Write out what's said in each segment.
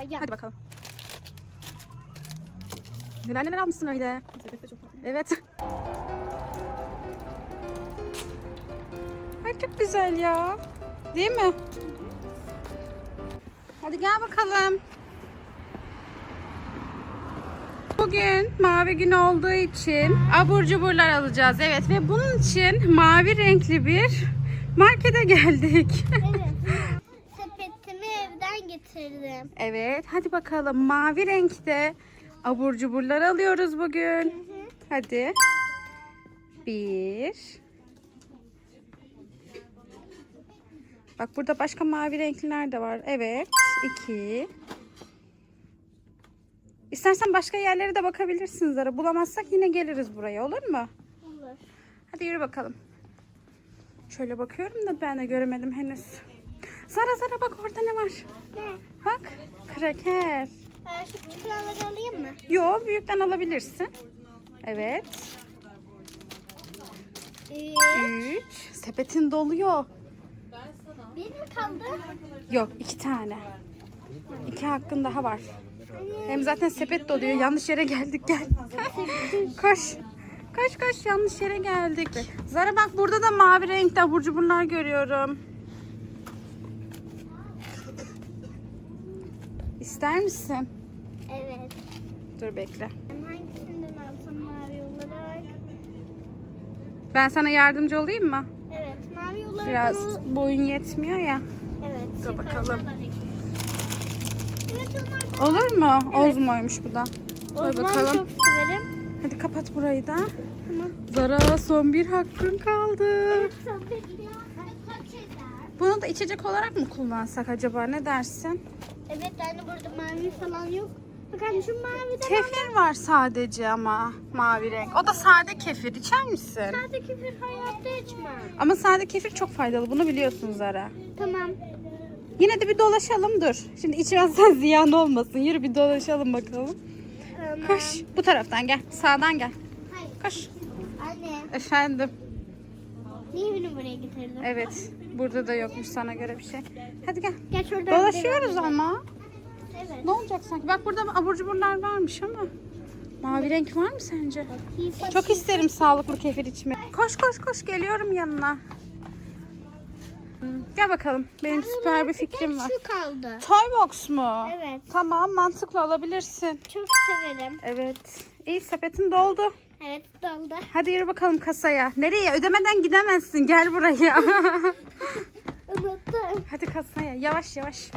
Bakacağım. Hadi bakalım. Neler neler almışsın öyle. Evet. Ay çok güzel ya. Değil mi? Hadi gel bakalım. Bugün mavi gün olduğu için abur cuburlar alacağız. Evet ve bunun için mavi renkli bir markete geldik. Evet. Getirdim. evet hadi bakalım mavi renkte abur cuburlar alıyoruz bugün. Hadi. Bir. Bak burada başka mavi renkliler de var. Evet. iki. İstersen başka yerlere de bakabilirsin Zara. Bulamazsak yine geliriz buraya olur mu? Olur. Hadi yürü bakalım. Şöyle bakıyorum da ben de göremedim henüz. Zara Zara bak orada ne var? Ne? Bak. Kraker. Şu çikolataları alayım mı? Yo büyükten alabilirsin. Evet. Ee, Üç. Sepetin doluyor. bir mi kaldı? Yok iki tane. İki hakkın daha var. Hem zaten sepet doluyor. Yanlış yere geldik gel. koş. Koş koş yanlış yere geldik. Zara bak burada da mavi renkte abur cuburlar görüyorum. İster misin? Evet. Dur bekle. Ben hangisinden alsam mavi olarak? Ben sana yardımcı olayım mı? Evet. Mavi olarak Biraz ama- boyun yetmiyor ya. Evet. Dur bakalım. Evet. Olur mu? Ozmo'ymuş bu da. Dur bakalım. çok severim. Hadi kapat burayı da. Tamam. Zara son bir hakkın kaldı. Bekliyor. Kaç eder? Bunu da içecek olarak mı kullansak acaba ne dersin? Evet yani burada mavi falan yok. Bak anne şu mavi de Kefir var sadece ama mavi renk. O da sade kefir. İçer misin? Sade küfür hayatta içmem. Ama sade kefir çok faydalı. Bunu biliyorsun Zara. Tamam. Yine de bir dolaşalım dur. Şimdi içmezsen ziyan olmasın. Yürü bir dolaşalım bakalım. Tamam. Koş. Bu taraftan gel. Sağdan gel. Hayır. Koş. Anne. Efendim. Niye beni buraya getirdin? Evet. Burada da yokmuş sana göre bir şey. Hadi gel. Gel şuradan Dolaşıyoruz gidelim. ama. Evet. Ne olacak sanki? Bak burada abur cuburlar varmış ama. Mavi renk var mı sence? Çok isterim sağlıklı kefir içmek. Koş koş koş geliyorum yanına. Gel bakalım. Benim süper bir fikrim var. Şu kaldı. Toy box mu? Evet. Tamam mantıklı alabilirsin. Çok severim. Evet. İyi sepetin doldu. Evet doldu. Hadi yürü bakalım kasaya. Nereye? Ödemeden gidemezsin. Gel buraya. Unuttum. Hadi kasaya. Yavaş yavaş.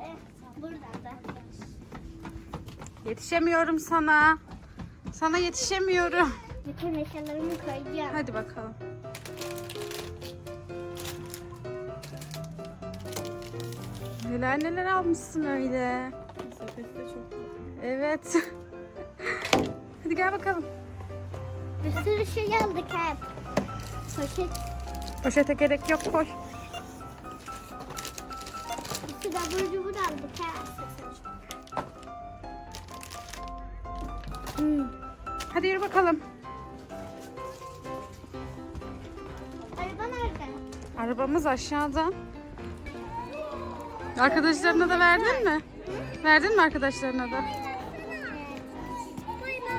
Evet. Burada da. Yetişemiyorum sana. Sana yetişemiyorum. Bütün eşyalarımı koyacağım. Hadi bakalım. Neler neler almışsın öyle. Evet. Hadi gel bakalım. Bir sürü şey aldık hep. Poşet. Poşete gerek yok koy. Bir sürü abur cubur aldık hep. Hmm. Hadi yürü bakalım. Araba nerede? Arabamız aşağıda. Arkadaşlarına da verdin mi? Verdin mi arkadaşlarına da?